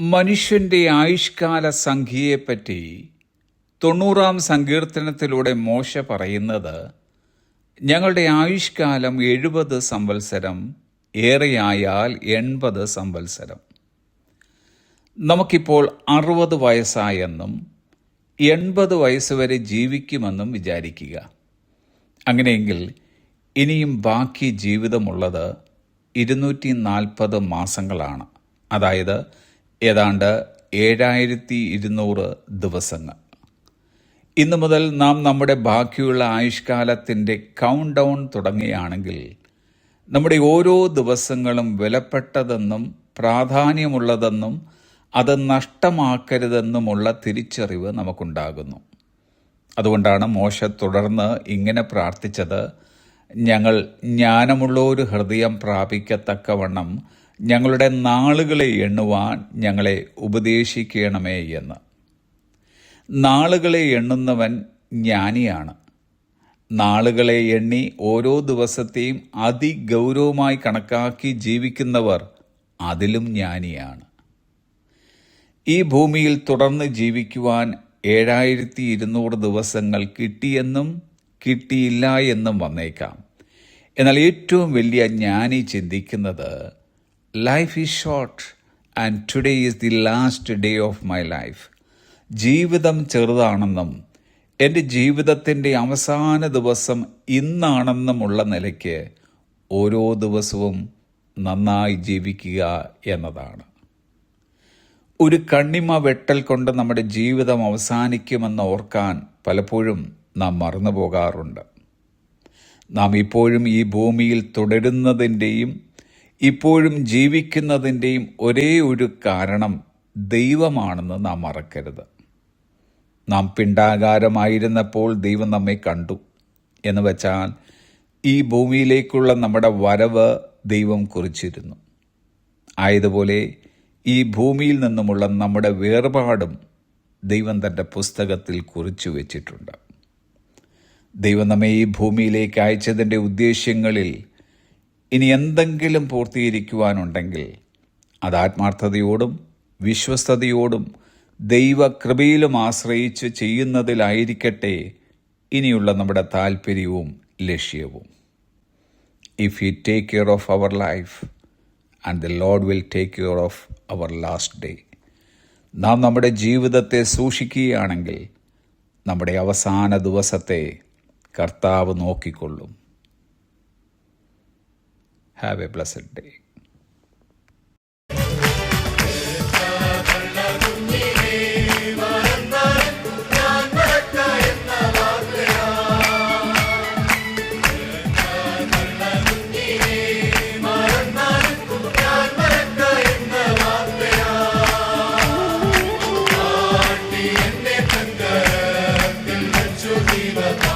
മനുഷ്യന്റെ ആയുഷ്കാല സംഖ്യയെപ്പറ്റി തൊണ്ണൂറാം സങ്കീർത്തനത്തിലൂടെ മോശ പറയുന്നത് ഞങ്ങളുടെ ആയുഷ്കാലം എഴുപത് സംവത്സരം ഏറെയായാൽ എൺപത് സംവത്സരം. നമുക്കിപ്പോൾ അറുപത് വയസ്സായെന്നും എൺപത് വയസ്സ് വരെ ജീവിക്കുമെന്നും വിചാരിക്കുക. അങ്ങനെയെങ്കിൽ ഇനിയും ബാക്കി ജീവിതമുള്ളത് ഇരുന്നൂറ്റി നാൽപ്പത് മാസങ്ങളാണ്. അതായത് ഏതാണ്ട് ഏഴായിരത്തി ഇരുന്നൂറ് ദിവസങ്ങൾ. ഇന്നു മുതൽ നാം നമ്മുടെ ബാക്കിയുള്ള ആയുഷ്കാലത്തിന്റെ കൗണ്ട് ഡൗൺ തുടങ്ങുകയാണെങ്കിൽ നമ്മുടെ ഓരോ ദിവസങ്ങളും വിലപ്പെട്ടതെന്നും പ്രാധാന്യമുള്ളതെന്നും അത് നഷ്ടമാക്കരുതെന്നുമുള്ള തിരിച്ചറിവ് നമുക്കുണ്ടാകുന്നു. അതുകൊണ്ടാണ് മോശ തുടർന്ന് ഇങ്ങനെ പ്രാർത്ഥിച്ചത് ഞങ്ങൾ ജ്ഞാനമുള്ള ഒരു ഹൃദയം പ്രാപിക്കത്തക്കവണ്ണം ഞങ്ങളുടെ നാളുകളെ എണ്ണുവാൻ ഞങ്ങളെ ഉപദേശിക്കണമേ എന്ന്. നാളുകളെ എണ്ണുന്നവൻ ജ്ഞാനിയാണ്. നാളുകളെ എണ്ണി ഓരോ ദിവസത്തെയും അതിഗൗരവമായി കണക്കാക്കി ജീവിക്കുന്നവർ അതിലും ജ്ഞാനിയാണ്. ഈ ഭൂമിയിൽ തുടർന്ന് ജീവിക്കുവാൻ ഏഴായിരത്തി ഇരുന്നൂറ് ദിവസങ്ങൾ കിട്ടിയെന്നും കിട്ടിയില്ല എന്നും വന്നേക്കാം. എന്നാൽ ഏറ്റവും വലിയ ജ്ഞാനി ചിന്തിക്കുന്നത് life is short and today is the last day of my life ജീവിതം ചെറുതാണെന്നും എന്റെ ജീവിതത്തിന്റെ അവസാന ദിവസം ഇന്നാണെന്നുമുള്ള നിലയ്ക്ക് ഓരോ ദിവസവും നന്നായി ജീവിക്കുക എന്നതാണ്. ഒരു കണ്ണിമ വെട്ടൽ കൊണ്ട് നമ്മുടെ ജീവിതം അവസാനിക്കുമെന്ന് ഓർക്കാൻ പലപ്പോഴും നാം മറന്നു പോകാറുണ്ട് നാം ഇപ്പോഴും ഈ ഭൂമിയിൽ തുടരുന്നതിന്റെയും ഇപ്പോഴും ജീവിക്കുന്നതിന്റെയും ഒരേ ഒരു കാരണം ദൈവമാണെന്ന് നാം മറക്കരുത്. നാം പിണ്ടാകാരമായിരുന്നപ്പോൾ ദൈവം നമ്മെ കണ്ടു എന്ന് വെച്ചാൽ ഈ ഭൂമിയിലേക്കുള്ള നമ്മുടെ വരവ് ദൈവം കുറിച്ചിരുന്നു. ആയതുപോലെ ഈ ഭൂമിയിൽ നിന്നുമുള്ള നമ്മുടെ വേർപാടും ദൈവം തന്റെ പുസ്തകത്തിൽ കുറിച്ചു വച്ചിട്ടുണ്ട്. ദൈവം നമ്മെ ഈ ഭൂമിയിലേക്ക് അയച്ചതിന്റെ ഉദ്ദേശ്യങ്ങളിൽ ഇനി എന്തെങ്കിലും പൂർത്തീകരിക്കുവാനുണ്ടെങ്കിൽ അത് ആത്മാർത്ഥതയോടും വിശ്വസ്തയോടും ദൈവകൃപയിലും ആശ്രയിച്ച് ചെയ്യുന്നതിലായിരിക്കട്ടെ ഇനിയുള്ള നമ്മുടെ താല്പര്യവും ലക്ഷ്യവും. If you take care of our life and the Lord will take care of our last day നാം നമ്മുടെ ജീവിതത്തെ സൂക്ഷിക്കുകയാണെങ്കിൽ നമ്മുടെ അവസാന ദിവസത്തെ കർത്താവ് നോക്കിക്കൊള്ളും. Have a blessed day Viva